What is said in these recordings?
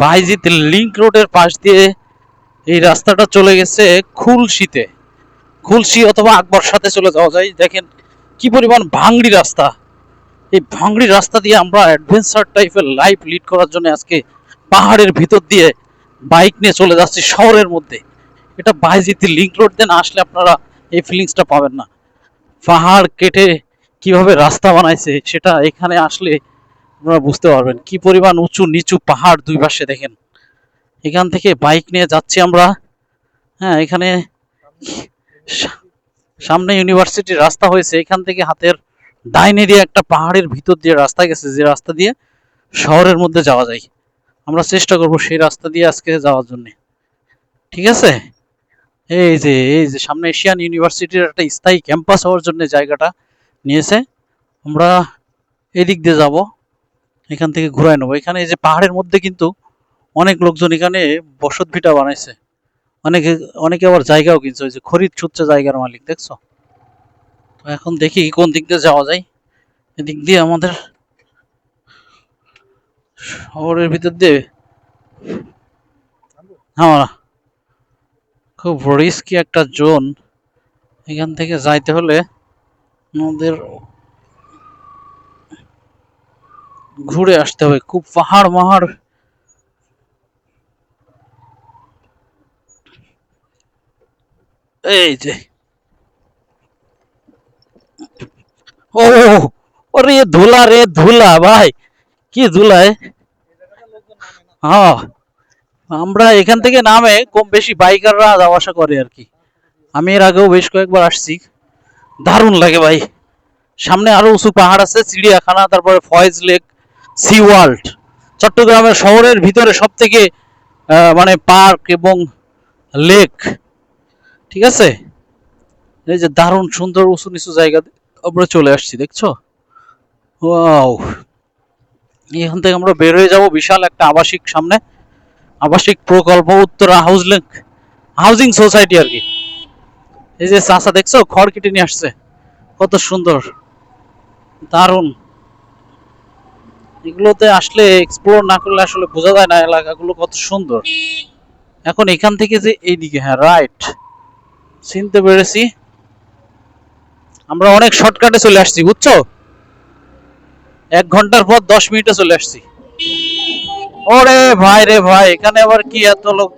বাইজিত link রোডের পাশ দিয়ে এই রাস্তাটা চলে গেছে খুলশিতে। খুলশি অথবা আকবর সাথে চলে যাওয়া যায়। দেখেন কি পরিমাণ ভাঙড়ি রাস্তা। এই ভাঙড়ি রাস্তা দিয়ে আমরা অ্যাডভেঞ্চার টাইপের লাইফ লিড করার জন্য আজকে পাহাড়ের ভিতর দিয়ে বাইক নিয়ে চলে যাচ্ছি শহরের মধ্যে। এটা বাইজিত লিঙ্ক রোড দিয়ে না আসলে আপনারা এই ফিলিংসটা পাবেন না। পাহাড় কেটে কীভাবে রাস্তা বানাইছে, সেটা এখানে আসলে আপনারা বুঝতে পারবেন কি পরিমাণ উঁচু নিচু পাহাড় দুই পাশে দেখেন। এখান থেকে বাইক নিয়ে যাচ্ছি আমরা। হ্যাঁ এখানে সামনে ইউনিভার্সিটির রাস্তা হয়েছে। এখান থেকে হাতের ডাইনে দিয়ে একটা পাহাড়ের ভিতর দিয়ে রাস্তা গেছে। যে রাস্তা দিয়ে শহরের মধ্যে যাওয়া যায়। আমরা চেষ্টা করব সেই রাস্তা দিয়ে আজকে যাওয়ার জন্য। ঠিক আছে? এই যে এই যে সামনে এশিয়ান ইউনিভার্সিটির একটা স্থায়ী ক্যাম্পাস হওয়ার জন্য জায়গাটা নিয়েছে। আমরা এদিক দিয়ে যাব। এখান থেকে ঘুরায় নেব। এখানে এই যে পাহাড়ের মধ্যে কিন্তু অনেক লোকজন এখানে বসত ভিটা বানাইছে। অনেকে অনেকে আবার জায়গাও কিনছে, ওই যে খরিদ ছুটছে জায়গার মালিক, দেখছ? তো এখন দেখি কোন দিক দিয়ে যাওয়া যায়। এদিক দিয়ে আমাদের শহরের ভিতর দিয়ে হ্যাঁ খুব রিস্কি একটা জোন। এখান থেকে যাইতে হলে আমাদের ঘুরে আসতে হবে, খুব পাহাড় মাহাড়। এই যে। ও, ওরে ধুলা রে ধুলা, ভাই, কি ধুলা, এ? হ্যাঁ আমরা এখান থেকে নামে কম বেশি বাইকাররা যাওয়া আসা করে আর কি। আমি এর আগেও বেশ কয়েকবার আসছি। দারুণ লাগে ভাই। সামনে আরও উঁচু পাহাড় আছে, চিড়িয়াখানা, তারপরে ফয়েজ লেক সি ওয়ার্ল্ড চট্টগ্রামের শহরের ভিতরে সব থেকে মানে পার্ক এবং লেক, ঠিক আছে? এই যে দারুণ সুন্দর উঁচু নিচু জায়গা আমরা চলে আসছি, দেখছ? ওয়াও এখান থেকে আমরা বের হয়ে যাব বিশাল একটা আবাসিক সামনে, আবাসিক প্রকল্প, উত্তরা হাউসলিং হাউজিং সোসাইটি আর কি। এই যে চাষা দেখছ? খড় কেটে নিয়ে আসছে। কত সুন্দর, দারুণ। এগুলোতে আসলে এক্সপ্লোর না করলে আসলে বোঝা যায় না এলাকাগুলো কত সুন্দর। এখন এখান থেকে যে এইদিকে হ্যাঁ রাইট চিনতে পেরেছি। আমরা অনেক শর্টকাটে চলে আসছি, বুঝছ? এক ঘণ্টার পর দশ মিনিটে চলে আসছি। ওরে ভাই রে ভাই, এখানে আবার কি এত লোক?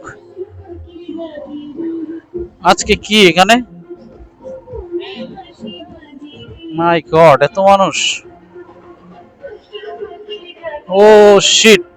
আজকে কি এখানে? মাই গড এত মানুষ। ও শিট